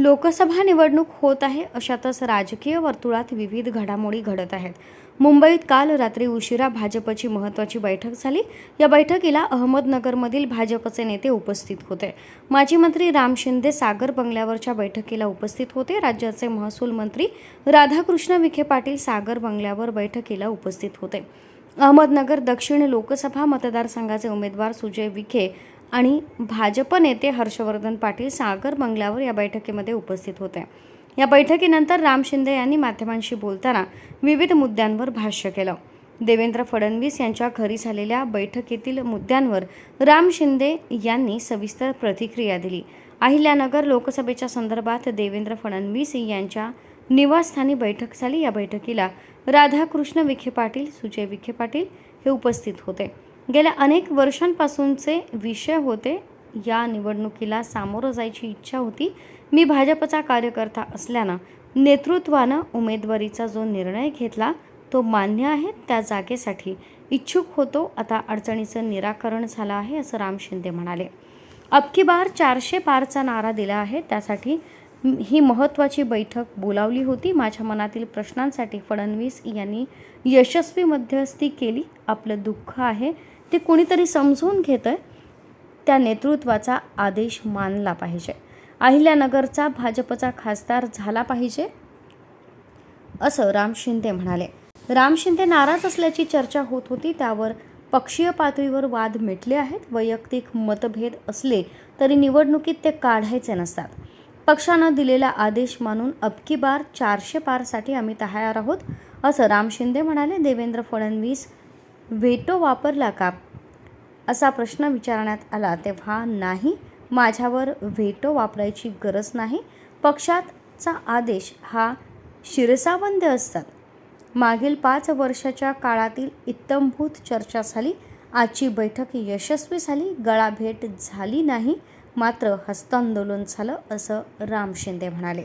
लोकसभा निवडणूक होत आहे अशातच राजकीय वर्तुळात विविध घडामोडी घडत आहेत. मुंबईत काल रात्री उशिरा भाजपची महत्त्वाची बैठक झाली. या बैठकीला अहमदनगरमधील भाजपचे नेते उपस्थित होते. माजी मंत्री राम शिंदे सागर बंगल्यावरच्या बैठकीला उपस्थित होते. राज्याचे महसूल मंत्री राधाकृष्ण विखे पाटील सागर बंगल्यावर बैठकीला उपस्थित होते. अहमदनगर दक्षिण लोकसभा मतदारसंघाचे उमेदवार सुजय विखे आणि भाजप नेते हर्षवर्धन पाटील सागर बंगल्यावर या बैठकीमध्ये उपस्थित होते. या बैठकीनंतर राम शिंदे यांनी माध्यमांशी बोलताना विविध मुद्द्यांवर भाष्य केलं. देवेंद्र फडणवीस यांच्या घरी झालेल्या बैठकीतील मुद्द्यांवर राम शिंदे यांनी सविस्तर प्रतिक्रिया दिली. अहिल्यानगर लोकसभेच्या संदर्भात देवेंद्र फडणवीस यांच्या निवासस्थानी बैठक झाली. या बैठकीला राधाकृष्ण विखे पाटील सुजय विखे पाटील हे उपस्थित होते. गेल्या अनेक वर्षांपासूनचे विषय होते. या निवडणुकीला सामोरं जायची इच्छा होती. मी भाजपचा कार्यकर्ता असल्यानं नेतृत्वानं उमेदवारीचा जो निर्णय घेतला तो मान्य आहे. त्या जागेसाठी इच्छुक होतो. आता अडचणीचं निराकरण झालं आहे असं राम शिंदे म्हणाले. अबकी बार चारशे पारचा नारा दिला आहे. त्यासाठी ही महत्त्वाची बैठक बोलावली होती. माझ्या मनातील प्रश्नांसाठी फडणवीस यांनी यशस्वी मध्यस्थी केली. आपलं दुःख आहे. ते कुणीतरी समजून घेतं त्या नेतृत्वाचा आदेश मानला पाहिजे. अहिल्यानगरचा भाजपचा खासदार झाला पाहिजे असं राम शिंदे म्हणाले. राम शिंदे नाराज असल्याची चर्चा होत होती त्यावर पक्षीय पातळीवर वाद मिटले आहेत. वैयक्तिक मतभेद असले तरी निवडणुकीत ते काढायचे नसतात. पक्षानं दिलेला आदेश मानून अबकी बार चारशे पारसाठी आम्ही तयार आहोत असं राम शिंदे म्हणाले. देवेंद्र फडणवीस व्हेटो वापरला का? असा प्रश्न विचारण्यात आला तेव्हा नाही माझ्यावर व्हेटो वापरायची गरज नाही. पक्षाचा आदेश हा शिरसाबंद असतात. मागील पाच वर्षाच्या काळातील इत्तमभूत चर्चा झाली. आजची बैठक यशस्वी झाली. गळाभेट झाली नाही. मात्र हस्तांदोलन झालं असं राम शिंदे म्हणाले.